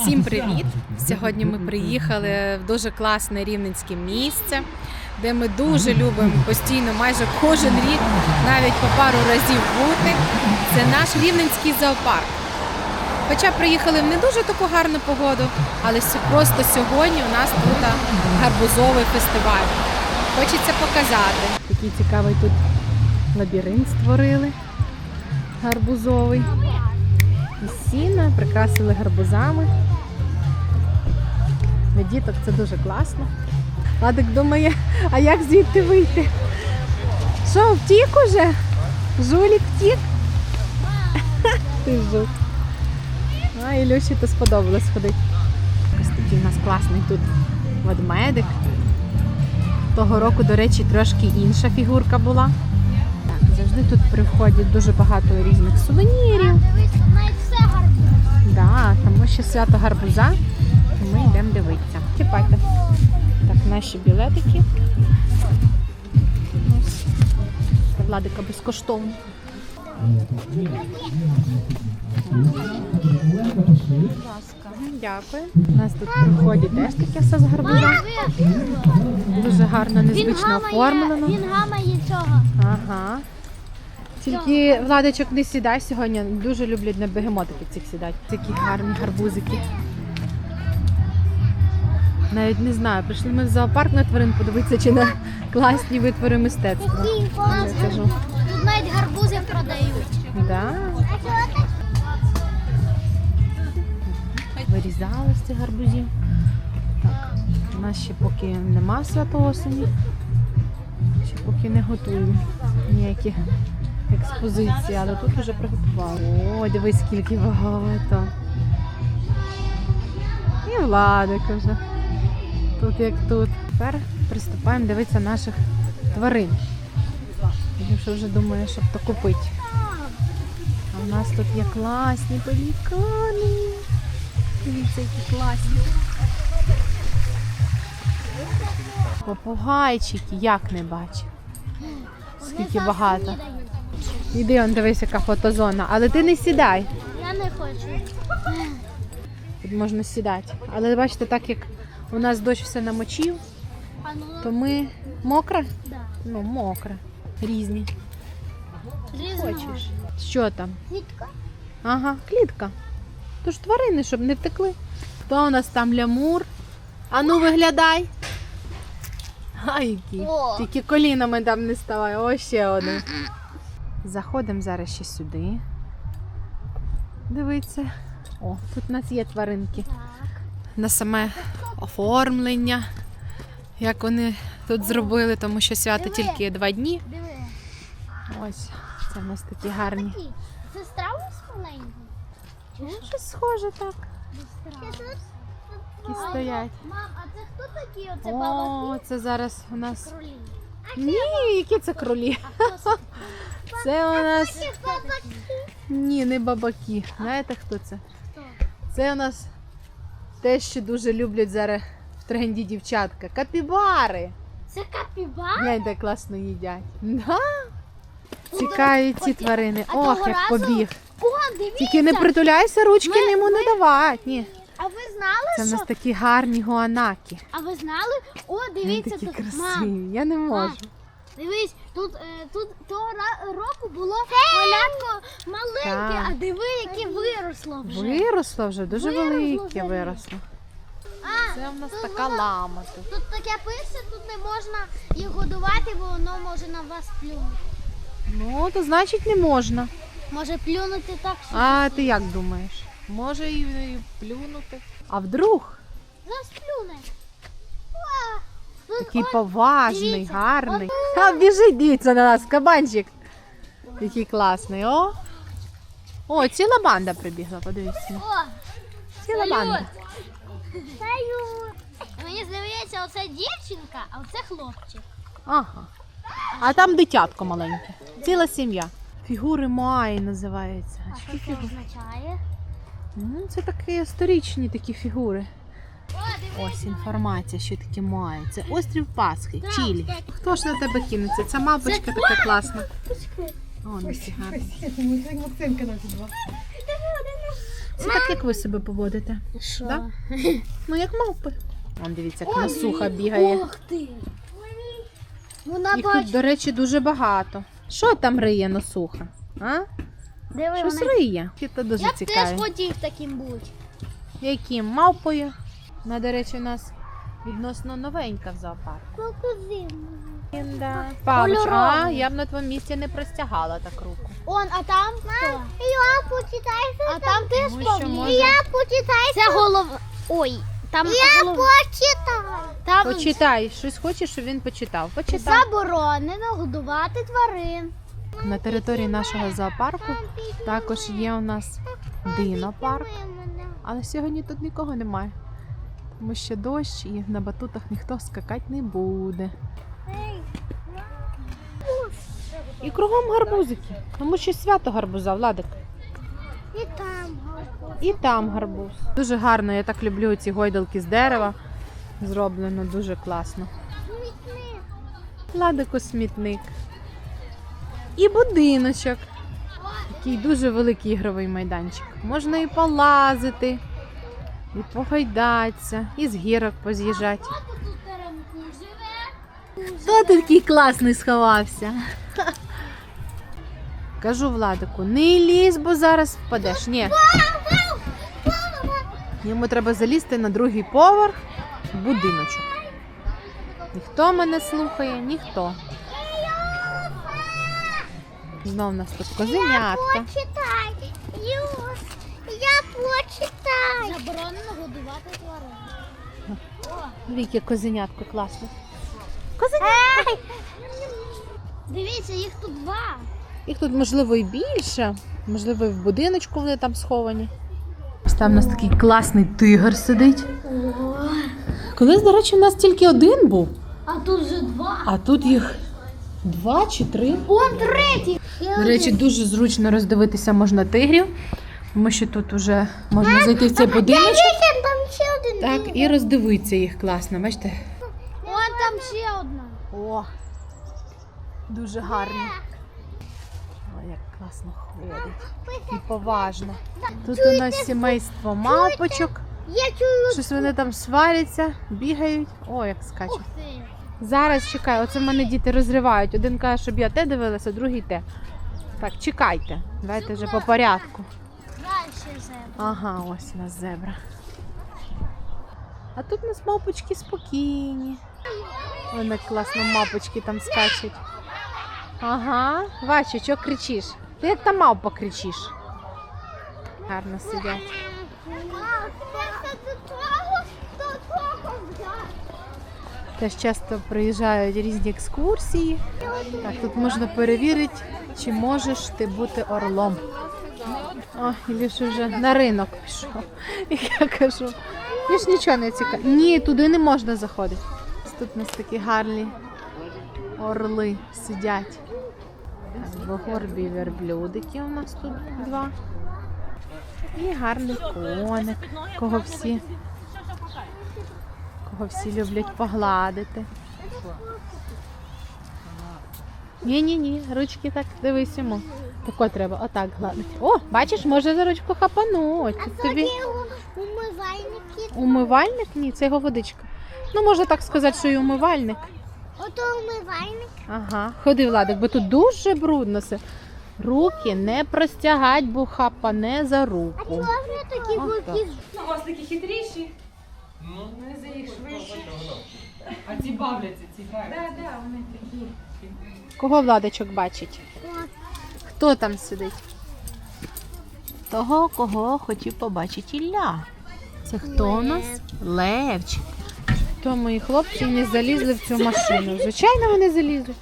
Всім привіт! Сьогодні ми приїхали в дуже класне рівненське місце, де ми дуже любимо постійно, майже кожен рік, навіть по пару разів бути. Це наш рівненський зоопарк. Хоча приїхали в не дуже таку гарну погоду, але просто сьогодні у нас тут гарбузовий фестиваль. Хочеться показати. Такий цікавий тут лабіринт створили гарбузовий. І сіна прикрасили гарбузами. Для діток це дуже класно. Ладик думає, а як звідти вийти? Що, втік уже? Жулік втік? Ти жук. А, Ілюші то сподобалось ходити. Ось такий у нас класний тут ведмедик. Того року, до речі, трошки інша фігурка була. Так, завжди тут при вході дуже багато різних сувенірів. Навіть все гарно. Да, тому що свято гарбуза. Ми йдемо дивитися. Чіпайте. Так, наші білетики. Ось. Владика безкоштовно. Будь ласка. Дякую. У нас тут при вході теж таке все з гарбуза. Дуже гарно, незвично оформлено. він гамає цього. Ага. Тільки Владичок не сідай сьогодні. Дуже люблять на бегемотики цих сідати. Такі гарні гарбузики. Навіть не знаю, прийшли ми в зоопарк на тварин подивитися, чи на класні витвори мистецтва. Який Тут навіть гарбузи продають. Да. Вирізали з цих гарбузів. Так, у нас ще поки нема свято осені. Ще поки не готуємо ніякі експозиції, але тут вже приготували. О, дивись, скільки багато. І Владик вже. Тут як тут. Тепер приступаємо дивитися наших тварин. Що вже думає, щоб то купити. А в нас тут є класні пелікани. Дивіться, які класні. Попугайчики, як не бачив. Скільки багато. Іди, он дивись, яка фотозона. Але ти не сідай. Я не хочу. Тут можна сідати. Але бачите, так як у нас дощ все намочив, ну, то ми мокре? да. Ну, мокре. Різні. Хочеш? Що там? Квітка. Ага, клітка. Тож тварини, щоб не втекли. Хто у нас там лямур? Ану, виглядай. Ай, які. Тільки колінами там не ставай. Ось ще один. Заходимо зараз ще сюди. Дивіться. О, тут у нас є тваринки. Так. На саме оформлення. Як вони тут зробили, тому що свято Диви. тільки два дні. Диви. Ось, це в нас такі гарні. Це страус маленький? Ну, щось схоже так. Які стоять. Мам, а це хто такі? Оце О, це зараз у нас. Кролі. Ні, які це кролі. Це? У нас. Ні, не бабаки. Знаєте, хто це? Це у нас те, що дуже люблять зараз в тренді дівчатка. Капібари. Це капібар? Гляньте, класно їдять. Да? Цікаві ці Ось, тварини. а Ох, того як разу- побіг. О, дивіться. Тільки не притуляйся, ручки Ми- йому не давати. Ні. А ви знали, Це в що? нас такі гарні гуанаки. А ви знали? О, Вони дивіться такі тут. красиві. Мам, Я не можу. Дивись, тут, е, тут того року було малятко маленьке, Так. а диви, яке виросло вже. Виросло вже, дуже Виросло велике вже. виросло. А, Це в нас тут така воно- лама тут. Тут таке пише, тут не можна їх годувати, бо воно може на вас плюнути. Ну, то значить не можна. Може плюнути так, що А ти як думаєш? Може і, і плюнути. А вдруг нас плюне. Такий поважний, гарний. А біжить, дивіться на нас, кабанчик. Який класний, о. О, ціла банда прибігла, подивіться. О, Ціла банда. Мені здається, оце дівчинка, а оце хлопчик. Ага. А там дитятко маленьке. Ціла сім'я. Фігури Моаї називаються. А що це означає? Це такі історичні такі фігури. Ось інформація, що таке Моаї. Це острів Пасхи, так. Хто ж на тебе кинеться? Ця мавпочка така класна. О, не нас два. Це так, як ви себе поводите. Що? Да? Ну, як мавпи. Вон дивіться, як насуха бігає. Ух ти. Вона Їх тут, до речі, дуже багато. Що там риє носуха? А? Диви, Щось вона- риє. Це дуже Я б теж хотів таким бути. Яким? Мавпою. Вона, до речі, у нас відносно новенька в зоопарку. Да. Павлович, Кольорова. а я б на твоєму місці не простягала так руку. Он, а там хто? Я почитаю. А там теж Тому що Я почитаю. Це голов... Ой, там Я голов... почитаю. Там Почитай, щось хочеш, щоб він почитав. Почитай. заборонено годувати тварин. На території нашого зоопарку також є у нас динопарк. Але сьогодні тут нікого немає. Тому що дощ і на батутах ніхто скакати не буде. І кругом гарбузики. Тому що свято гарбуза, Владик. І там І там гарбуз. Дуже гарно, я так люблю ці гойдалки з дерева. Зроблено дуже класно. Владику смітник. І будиночок. Такий дуже великий ігровий майданчик. Можна і полазити, і погойдатися, і з гірок поз'їжджати. тут теремку такий класний сховався? Кажу Владику, не лізь, бо зараз впадеш. Ні. Йому треба залізти на другий поверх в будиночок. Ніхто мене слухає, ніхто. Знов у нас тут козенятка. Почитай. Заборонено годувати тварин. Віки козенятко класно. Ей! Дивіться, їх тут два. Їх тут, можливо, і більше. Можливо, і в будиночку вони там сховані. Ось там у нас такий класний тигр сидить. Колись, до речі, у нас тільки один був, А тут вже два. а тут їх два чи три. Он третій. До речі, дуже зручно роздивитися можна тигрів, тому що тут вже можна зайти в цей будиночок там ще один. так, і роздивитися їх класно. Бачите? Вон там ще одна. О, дуже гарно. О, як класно ходить. І поважно. Тут у нас сімейство чую. Щось вони там сваряться, бігають. О, як скачуть. Зараз чекай, оце в мене діти розривають. Один каже, щоб я те дивилася, другий те. Так, чекайте. Давайте вже по порядку. Ага, ось у нас зебра. А тут у нас мавпочки спокійні. Вони класно мавпочки там скачуть. Ага, бачу, що кричиш. Ти як та мавпа кричиш. Гарно сидять. Теж часто приїжджають різні екскурсії. Так, тут можна перевірити, чи можеш ти бути орлом. О, Ілюш вже на ринок пішов. І я кажу, більш нічого не цікаво. Ні, туди не можна заходити. Тут у нас такі гарні орли сидять. Двогорбі верблюдики у нас тут два. І гарний коник, кого всі, кого всі люблять погладити. Ні, ні, ні, ручки так дивись йому. Тако треба, отак гладити. О, бачиш, може за ручку хапануть. Тут тобі Умивальники. умивальник? Ні, це його водичка. Ну, можна так сказати, що і умивальник. Ото умивальник. Ага. Ходи, Владик, бо тут дуже брудно все. Руки не простягать, бо хапане за руку. Можна такі Ось так. великі У вас такі хитріші. Вони за їх швидше. А ці бавляться, ці грають. Так, так, вони такі. Кого Владичок бачить? Хто там сидить? Того, кого хотів побачити Ілля. Це хто у нас? Левчик. То мої хлопці не залізли в цю машину. Звичайно, вони залізли.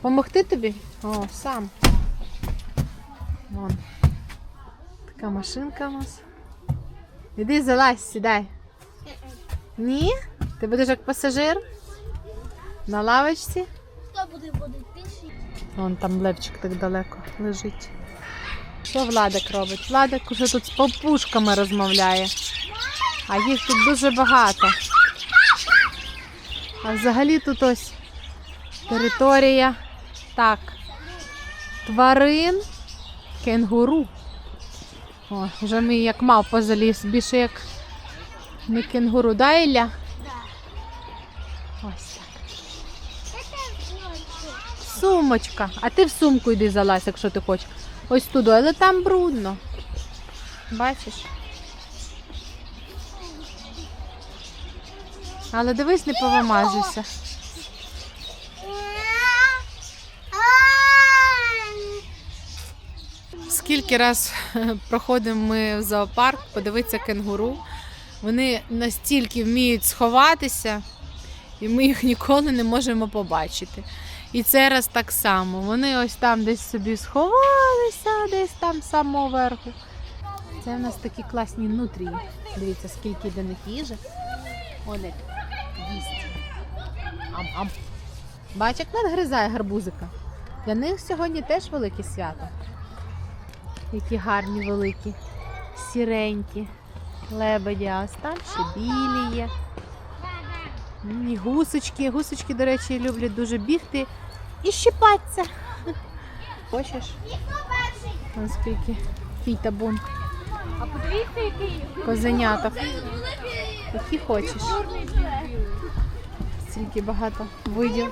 Помогти тобі? О, сам. Вон. Така машинка у нас. Іди залазь, сідай. Ні? Ти будеш як пасажир? На лавочці? Буде водити піші? Вон там Левчик так далеко лежить. Що Владик робить? Владик уже тут з попушками розмовляє. А їх тут дуже багато. А взагалі тут ось територія. Так. Тварин кенгуру. О, вже ми як мавпа заліз, більше як не кенгуру, да, Ілля? Ось. Сумочка. А ти в сумку йди залазь, якщо ти хочеш. Ось туди, але там брудно. Бачиш? Але дивись, не повимажуйся. Скільки раз проходимо ми в зоопарк, подивитися кенгуру. Вони настільки вміють сховатися, і ми їх ніколи не можемо побачити. І це раз так само. Вони ось там десь собі сховалися, десь там самого верху. Це в нас такі класні нутрії. Дивіться, скільки для них їжі. Вони їсть. Ам-ам. Бач, як надгризає гарбузика. Для них сьогодні теж велике свято. Які гарні великі, сіренькі лебеді, а там ще білі є. М, І гусочки. Гусочки, до речі, люблять дуже бігти і щипатися. Хочеш? Ось скільки фій та. А подивіться, який Козеняток. Які хочеш. Стільки багато видів.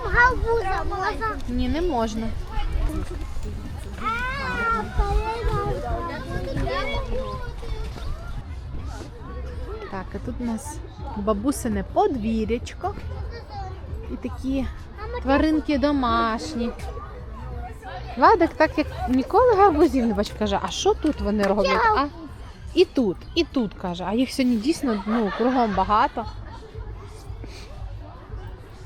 Ні, не можна. Так, а тут у нас бабусине подвір'ячко. І такі тваринки домашні. Владик, так як ніколи гарбузів не бачив, каже, а що тут вони роблять? А, і тут, і тут каже. А їх сьогодні дійсно ну, кругом багато.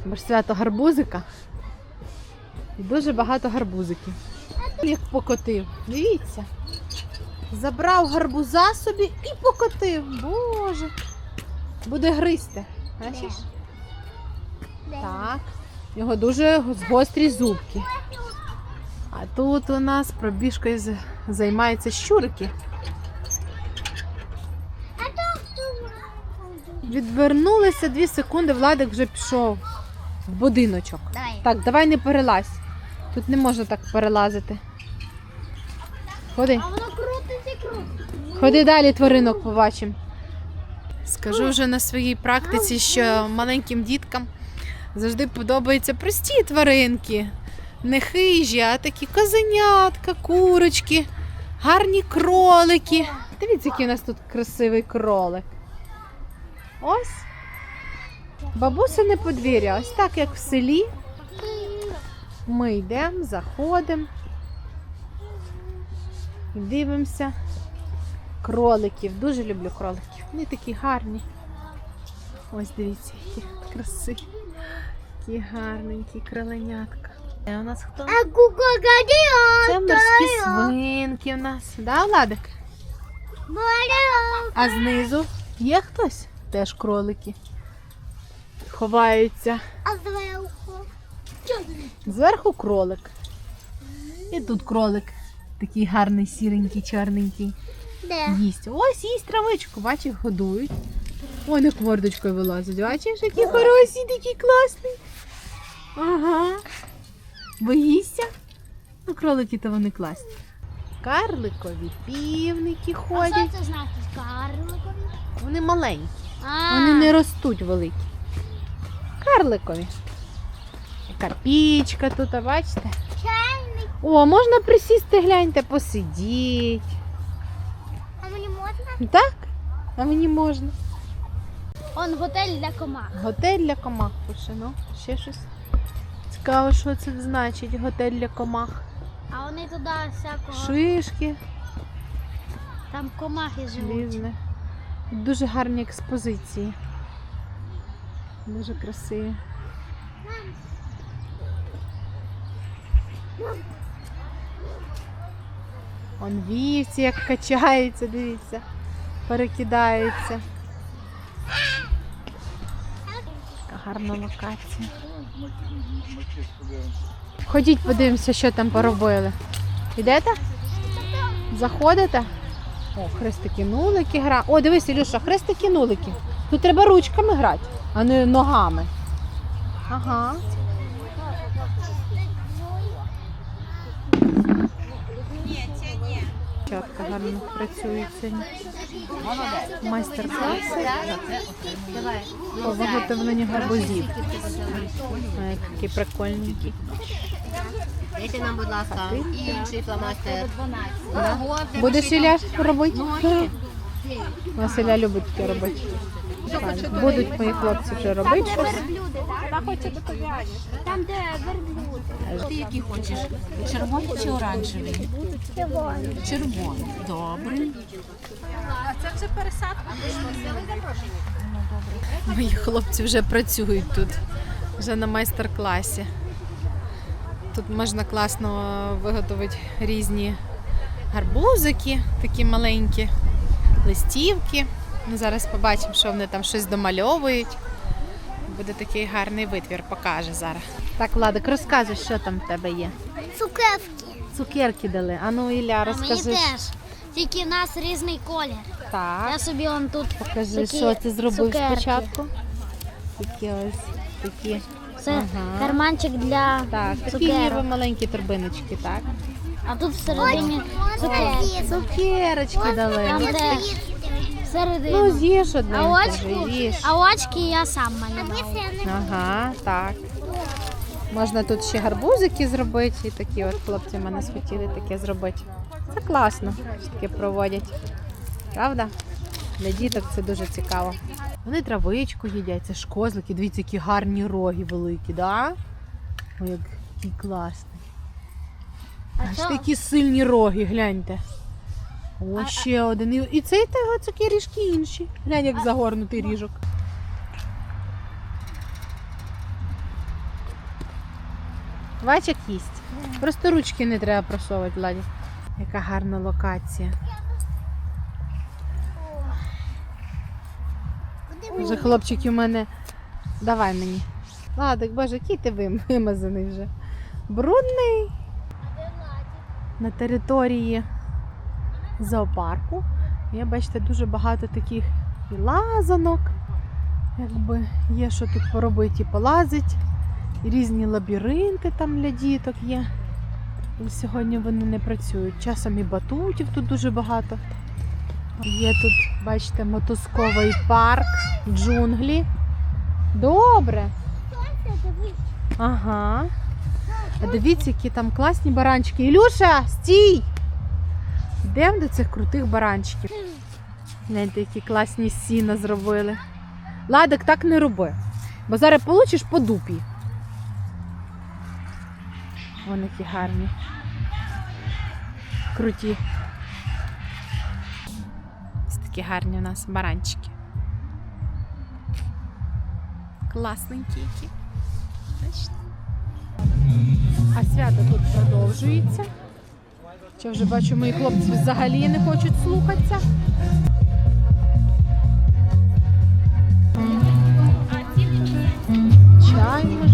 Бо ж свято гарбузика. І дуже багато гарбузиків. Як покотив. Дивіться. Забрав гарбуза собі і покотив. Боже. Буде гризти. Бачиш? Так. У нього дуже гострі зубки. А тут у нас пробіжкою займаються щурики. Відвернулися дві секунди, Владик вже пішов в будиночок. Давай. Так, давай не перелазь. Тут не можна так перелазити. Ходи. А воно крутиться крутиться. Ходи далі, тваринок побачимо. Скажу вже на своїй практиці, що маленьким діткам завжди подобаються прості тваринки. Не хижі, а такі козенятка, курочки, гарні кролики. Дивіться, який у нас тут красивий кролик. Ось. Бабусине подвір'я, ось так, як в селі. Ми йдемо, заходимо. Дивимося. Кроликів. Дуже люблю кроликів. Вони такі гарні. Ось дивіться, які красиві. Які гарненькі кроленятка. Це у нас хто? Це морські свинки у нас. Да, Владик? А знизу є хтось? Теж кролики. Ховаються. А зверху? Зверху кролик. І тут кролик. Такий гарний, сіренький, чорненький. Де? Їсть. Ось їсть травичку, бачиш, годують. Ой, не хвордочкою вилазить. Бачиш, який хороший, такий класний. Ага. Боїшся? Ну, кролики то вони класні. Карликові півники А ходять. що це значить? Карликові? Вони маленькі, А, вони не ростуть великі. Карликові. Карпічка тут, а бачите? чайник. О, можна присісти, гляньте, посидіть. Так? А мені можна. Он готель для комах. Готель для комах пише, ну, ще щось. Цікаво, що це значить готель для комах. А вони туди всякого. Шишки, Там комахи живуть. різне. Дуже гарні експозиції. Дуже красиві. Он вівці як качаються, дивіться, перекидаються. Така гарна локація. Ходіть, подивимося, що там поробили. Ідете? Заходите? О, хрестики нулики гра. О, дивись, Ілюша, хрестики нулики. Тут треба ручками грати, а не ногами. Ага. Дівчатка гарно працюють сьогодні. Майстер-класи по виготовленню гарбузів. Ой, Такі прикольненькі. Дайте нам, будь ласка, інший фломастер. Будеш Ілля робити? Василя любить таке робити. Будуть мої хлопці вже робити щось. Там, де верблюди. Ти які хочеш? Червоний чи оранжевий? Червоний. Добре. Мої хлопці вже працюють тут, вже на майстер-класі. Тут можна класно виготовити різні гарбузики, такі маленькі, листівки. Ми зараз побачимо, що вони там щось домальовують. Буде такий гарний витвір, покаже зараз. Так, Владик, розказуй, що там в тебе є. Цукерки. Цукерки дали. А ну, Ілля, А мені розкажи. теж. Тільки в нас різний колір. Так. Я собі он тут Покажи, такі що ти зробив цукерки. спочатку. Такі ось такі. Це Ага. карманчик для Так, такі цукерок. ніби маленькі торбиночки, так? А тут всередині цукерки. Цукерочки дали. Там де всередині. Ну, з'їж одне, а очки, а очки я сам малював. Ага, так. Можна тут ще гарбузики зробити, і такі от хлопці мене схотіли таке зробити. Це класно, що таке проводять. Правда? Для діток це дуже цікаво. Вони травичку їдять, це ж козлики, дивіться, які гарні роги великі, да? Ой, який класний. А Аж такі сильні роги, гляньте. О, ще один. І- І цей того цукерішки інші. Глянь, як загорнутий ріжок. Бач, як їсть. Просто ручки не треба просовувати, Владі. Яка гарна локація. Вже хлопчик у мене. Давай мені. Ладик, боже, який ти вим- вимазаний вже. Брудний. На території зоопарку. Є, бачите, дуже багато таких і лазанок. Якби є що тут поробити і полазить. І різні лабіринти там для діток є. Але сьогодні вони не працюють. Часом і батутів тут дуже багато. Є тут, бачите, мотузковий парк, джунглі. Добре. Ага. А дивіться, які там класні баранчики. Ілюша, стій! Йдемо до цих крутих баранчиків. Гляньте, які класні сіна зробили. Ладик, так не роби. Бо зараз получиш по дупі. Вони які гарні. Круті. Ось такі гарні у нас баранчики. Класненькі які. А свято тут продовжується. Що вже бачу, мої хлопці взагалі не хочуть слухатися. Чай можна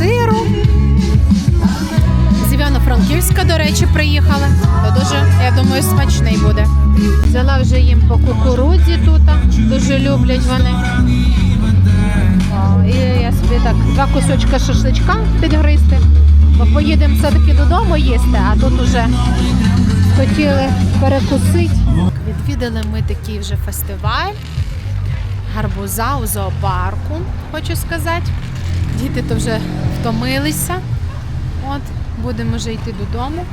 сиру. З Івано-Франківська, до речі, приїхали. То дуже, я думаю, смачний буде. Взяла вже їм по кукурудзі тут. Дуже люблять вони. І я собі так два кусочка шашличка підгризти. Бо поїдемо все-таки додому їсти, а тут уже хотіли перекусити. Відвідали ми такий вже фестиваль. Гарбуза у зоопарку, хочу сказати. Діти то вже втомилися. От, будемо вже йти додому.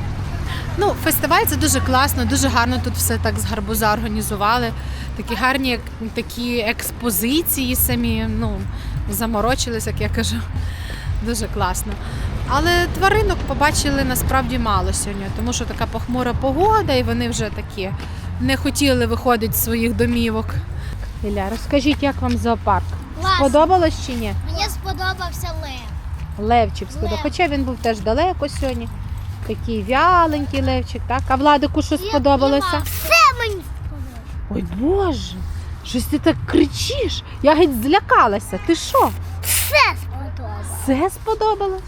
Ну, фестиваль це дуже класно, дуже гарно тут все так з гарбуза організували. Такі гарні такі експозиції самі, ну, заморочились, як я кажу. Дуже класно. Але тваринок побачили насправді мало сьогодні, тому що така похмура погода, і вони вже такі не хотіли виходити з своїх домівок. Ілля, розкажіть, як вам зоопарк? Сподобалось чи ні? Мені сподобався лев. Левчик сподобався. Хоча він був теж далеко сьогодні. Такий вяленький левчик, так? А Владику що сподобалося? Все мені Ой Боже, щось ти так кричиш. Я геть злякалася. Ти що? все сподобалося. Все сподобалось?